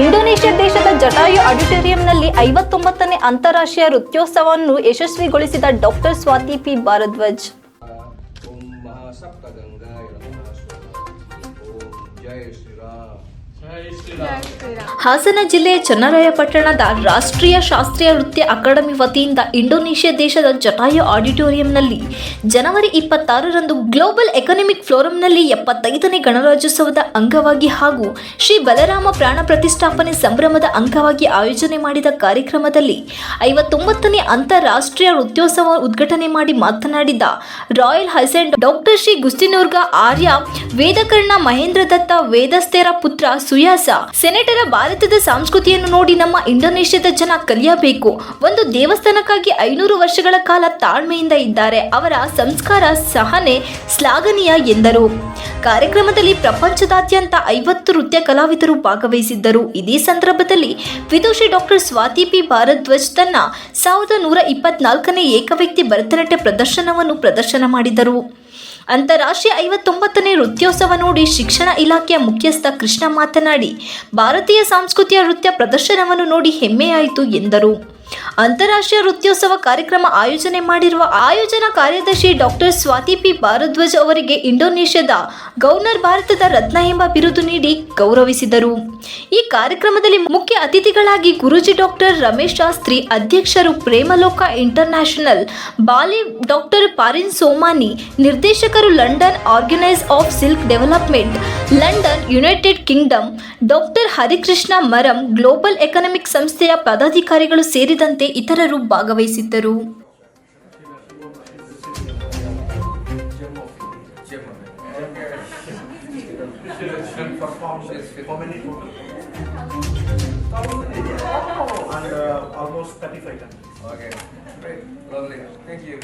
Indonesia ದೇಶದ ಜಟಾಯು ಆಡಿಟೋರಿಯಂನಲ್ಲಿ ಐವತ್ತೊಂಬತ್ತನೇ ಅಂತಾರಾಷ್ಟ್ರೀಯ ನೃತ್ಯೋತ್ಸವವನ್ನು ಯಶಸ್ವಿಗೊಳಿಸಿದ ಡಾಕ್ಟರ್ ಸ್ವಾತಿ ಪಿ. ಭಾರದ್ವಾಜ್. ಹಾಸನ ಜಿಲ್ಲೆಯ ಚನ್ನರಾಯಪಟ್ಟಣದ ರಾಷ್ಟ್ರೀಯ ಶಾಸ್ತ್ರೀಯ ನೃತ್ಯ ಅಕಾಡೆಮಿ ವತಿಯಿಂದ ಇಂಡೋನೇಷ್ಯಾ ದೇಶದ ಜಟಾಯು ಆಡಿಟೋರಿಯಂನಲ್ಲಿ ಜನವರಿ ಇಪ್ಪತ್ತಾರರಂದು ಗ್ಲೋಬಲ್ ಎಕನಾಮಿಕ್ ಫೋರಂನಲ್ಲಿ ಎಪ್ಪತ್ತೈದನೇ ಗಣರಾಜ್ಯೋತ್ಸವದ ಅಂಗವಾಗಿ ಹಾಗೂ ಶ್ರೀ ಬಲರಾಮ ಪ್ರಾಣ ಪ್ರತಿಷ್ಠಾಪನೆ ಸಂಭ್ರಮದ ಅಂಗವಾಗಿ ಆಯೋಜನೆ ಮಾಡಿದ ಕಾರ್ಯಕ್ರಮದಲ್ಲಿ ಐವತ್ತೊಂಬತ್ತನೇ ಅಂತಾರಾಷ್ಟ್ರೀಯ ನೃತ್ಯೋತ್ಸವ ಉದ್ಘಾಟನೆ ಮಾಡಿ ಮಾತನಾಡಿದ royal ಹೈಸೆಂಟ್ doctor Shri Gusti Ngurah Arya, Wedakarna Mahendradatta, Wedasteraputra Suyasa. Senator ಭಾರತದ ಸಂಸ್ಕೃತಿಯನ್ನು ನೋಡಿ ನಮ್ಮ ಇಂಡೋನೇಷ್ಯಾದ ಜನ ಕಲಿಯಬೇಕು. ಒಂದು ದೇವಸ್ಥಾನಕ್ಕಾಗಿ ಐನೂರು ವರ್ಷಗಳ ಕಾಲ ತಾಳ್ಮೆಯಿಂದ ಇದ್ದಾರೆ. ಅವರ ಸಂಸ್ಕಾರ ಸಹನೆ, ಶ್ಲಾಘನೀಯ ಎಂದರು. ಕಾರ್ಯಕ್ರಮದಲ್ಲಿ ಪ್ರಪಂಚದಾದ್ಯಂತ ಐವತ್ತು ನೃತ್ಯ ಕಲಾವಿದರು ಭಾಗವಹಿಸಿದ್ದರು. ಇದೇ ಸಂದರ್ಭದಲ್ಲಿ ವಿದುಷಿ ಡಾಕ್ಟರ್ ಸ್ವಾತಿ ಪಿ. ಭಾರದ್ವಾಜ್ ತನ್ನ ಸಾವಿರದ ನೂರ ಇಪ್ಪತ್ನಾಲ್ಕನೇ ಏಕವ್ಯಕ್ತಿ ಭರತನಾಟ್ಯ ಪ್ರದರ್ಶನವನ್ನು ಪ್ರದರ್ಶನ ಮಾಡಿದರು. ಅಂತಾರಾಷ್ಟ್ರೀಯ ಐವತ್ತೊಂಬತ್ತನೇ ನೃತ್ಯೋತ್ಸವ ನೋಡಿ ಶಿಕ್ಷಣ ಇಲಾಖೆಯ ಮುಖ್ಯಸ್ಥ ಕೃಷ್ಣ ಮಾತನಾಡಿ, ಭಾರತೀಯ ಸಂಸ್ಕೃತಿಯ ನೃತ್ಯ ಪ್ರದರ್ಶನವನ್ನು ನೋಡಿ ಹೆಮ್ಮೆಯಾಯಿತು ಎಂದರು. ಅಂತಾರಾಷ್ಟ್ರೀಯ ನೃತ್ಯೋತ್ಸವ ಕಾರ್ಯಕ್ರಮ ಆಯೋಜನೆ ಮಾಡಿರುವ ಆಯೋಜನಾ ಕಾರ್ಯದರ್ಶಿ ಡಾಕ್ಟರ್ ಸ್ವಾತಿ ಪಿ ಭಾರದ್ವಾಜ್ ಅವರಿಗೆ ಇಂಡೋನೇಷ್ಯಾದ ಗವರ್ನರ್ ಭಾರತದ ರತ್ನ ಎಂಬ ಬಿರುದು ನೀಡಿ ಗೌರವಿಸಿದರು. ಈ ಕಾರ್ಯಕ್ರಮದಲ್ಲಿ ಮುಖ್ಯ ಅತಿಥಿಗಳಾಗಿ ಗುರುಜಿ ಡಾಕ್ಟರ್ ರಮೇಶ್ ಶಾಸ್ತ್ರಿ, ಅಧ್ಯಕ್ಷರು Premaloka international, Bali doctor Parin Somani, ನಿರ್ದೇಶಕರು London organise of silk development, London United Kingdom, doctor Harikrishna Maram, global economic ಸಂಸ್ಥೆಯ ಪದಾಧಿಕಾರಿಗಳು ಸೇರಿದಂತೆ ಇತರರು ಭಾಗವಹಿಸಿದ್ದರು uh, almost 35 times. Okay, great, lovely. Thank you.